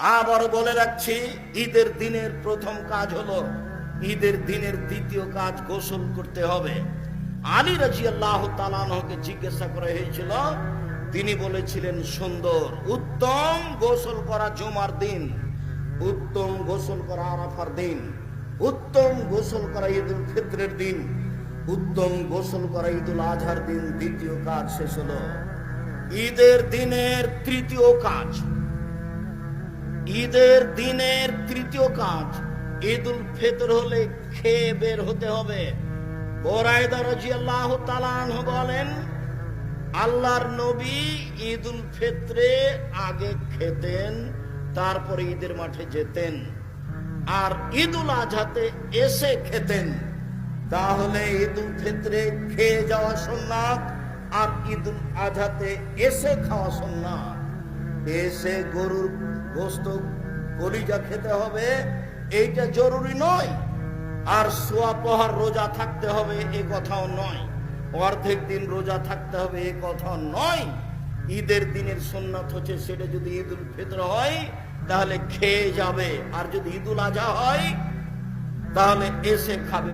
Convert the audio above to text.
আবার বলে রাখছি, ঈদের দিনের প্রথম কাজ হলো, ঈদের দিনের দ্বিতীয় কাজ গোসল করতে হবে। আলী রাজি আল্লাহ তালানহকে জিজ্ঞাসা করা হয়েছিল, তিনি বলেছিলেন, সুন্দর, উত্তম গোসল করা জুমার দিন, উত্তম গোসল করা আরাফার দিন, উত্তম গোসল করা ঈদুল ফিত্রের দিন, উত্তম গোসল করা ঈদুল আজহার দিন, দ্বিতীয় কাজ শেষ হলো। ঈদের দিনের তৃতীয় কাজ ঈদের দিনের তৃতীয় কাজ, ঈদুল ফিতর হলে খেয়ে বের হতে হবে। বলেন, আল্লাহর নবী ঈদুল ফিতরে আগে খেতেন, তারপরে ঈদের মাঠে যেতেন। আর ঈদুল আজহাতে এসে খেতেন। তাহলে ঈদুল ফিতরে খেয়ে যাওয়া সুন্নাত আর ঈদুল আজহাতে এসে খাওয়া সুন্নাত। এসে গরুর গোস্ত কলিজা খেতে হবে, এইটা জরুরি নয়। আর সোয়া পহার রোজা থাকতে হবে, এ কথাও নয়। অর্ধেক দিন রোজা থাকতে হবে, এ কথাও নয়। ঈদের দিনের সুন্নাত হচ্ছে সেটা যদি ঈদুল ফিতর হয়, তাহলে খেয়ে যাবে। আর যদি ঈদুল আজহা হয়, তাহলে এসে খাবে।